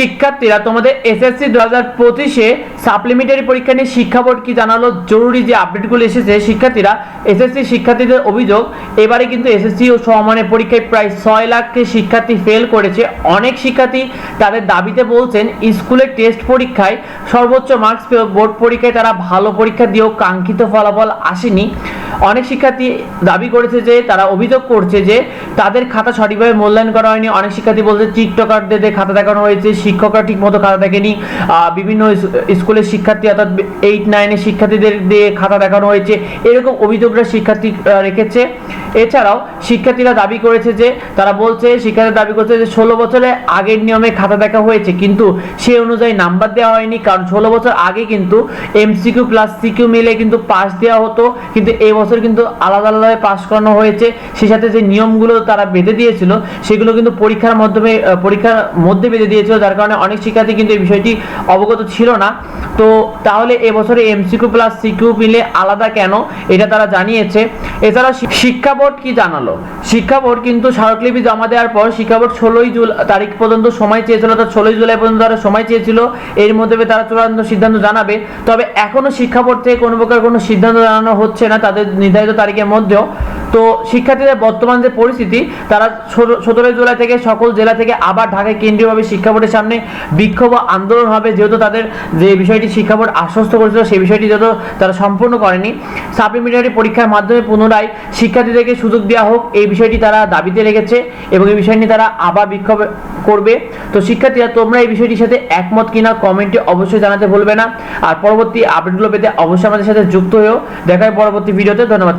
শিক্ষার্থীরা, তোমাদের এসএসসি দু হাজার পঁচিশে সাপ্লিমেন্টারি পরীক্ষা নিয়ে শিক্ষা বোর্ড কি জানালো? জরুরি যে আপডেটগুলো এসেছে, শিক্ষার্থীরা এসএসসি শিক্ষার্থীদের অভিযোগ, এবারে কিন্তু এসএসসি ও সমমানের পরীক্ষায় প্রায় ছয় লাখকে শিক্ষার্থী ফেল করেছে। অনেক শিক্ষার্থী তাদের দাবিতে বলছেন স্কুলের টেস্ট পরীক্ষায় সর্বোচ্চ মার্কস পেয়েও বোর্ড পরীক্ষায় তারা ভালো পরীক্ষা দিয়েও কাঙ্ক্ষিত ফলাফল আসেনি। অনেক শিক্ষার্থী দাবি করেছে যে, তারা অভিযোগ করছে যে, তাদের খাতা সঠিকভাবে মূল্যায়ন করা হয়নি। অনেক শিক্ষার্থী বলছে, টিকটকারদের খাতা দেখানো হয়েছে, শিক্ষকরা ঠিকমতো খাতা দেখেনি। বিভিন্ন স্কুলের শিক্ষার্থী অর্থাৎ এইট নাইনের শিক্ষার্থীদের দিয়ে খাতা দেখানো হয়েছে। এরকম অভিযোগরা শিক্ষার্থী রেখেছে। এছাড়াও শিক্ষার্থীরা দাবি করেছে যে, তারা বলছে শিক্ষার্থী দাবি করছে যে, ষোলো বছরে আগের নিয়মে খাতা দেখা হয়েছে, কিন্তু সেই অনুযায়ী নাম্বার দেওয়া হয়নি, কারণ ষোলো বছর আগে কিন্তু এমসিকিউ প্লাস সিকিউ মিলে কিন্তু পাস দেওয়া হতো। কিন্তু এই বছর কিন্তু আলাদা আলাদাভাবে পাস করানো হয়েছে। সেই সাথে যে নিয়মগুলো তারা বেঁধে দিয়েছিল, সেগুলো কিন্তু পরীক্ষার মাধ্যমে পরীক্ষার মধ্যে বেঁধে দিয়েছিল, যার কারণে অনেক শিক্ষার্থী কিন্তু এই বিষয়টি অবগত ছিল না। তো তাহলে এবছরে এমসিকিউ প্লাস সিকিউ মিলে আলাদা কেন? এটা তারা জানিয়েছে। এছাড়া শিক্ষা বোর্ড কি জানালো? শিক্ষা বোর্ড কিন্তু স্মারকলিপি জমা দেওয়ার পর শিক্ষা বোর্ড ষোলোই জুলাই তারিখ পর্যন্ত সময় চেয়েছিল, অর্থাৎ ষোলোই জুলাই পর্যন্ত তারা সময় চেয়েছিল। এর মধ্যে তারা চূড়ান্ত সিদ্ধান্ত জানাবে। তবে এখনও শিক্ষা বোর্ড থেকে কোনো প্রকার কোনো সিদ্ধান্ত জানানো হচ্ছে না। তাদের নির্ধারিত তারিখের মধ্যেও তো শিক্ষার্থীদের বর্তমান যে পরিস্থিতি, তারা সতেরোই জুলাই থেকে সকল জেলা থেকে আবার ঢাকায় কেন্দ্রীয়ভাবে শিক্ষা বোর্ডের সামনে বিক্ষোভ আন্দোলন হবে, যেহেতু তাদের যে বিষয়টি শিক্ষা বোর্ড আশ্বস্ত করেছিল, সেই বিষয়টি যেহেতু তারা সম্পূর্ণ করেনি। সাপ্লিমেন্টারি পরীক্ষার মাধ্যমে পুনরায় শিক্ষার্থীদেরকে সুযোগ দেওয়া হোক, এই বিষয়টি তারা দাবিতে রেখেছে এবং এই বিষয় নিয়ে তারা আবার বিক্ষোভ করবে। তো শিক্ষার্থীরা, তোমরা এই বিষয়টির সাথে একমত কিনা কমেন্টে অবশ্যই জানাতে ভুলবে না। আর পরবর্তী আপডেটগুলো পেতে অবশ্যই আমাদের সাথে যুক্ত হয়েও। দেখা হয় পরবর্তী ভিডিওতে। ধন্যবাদ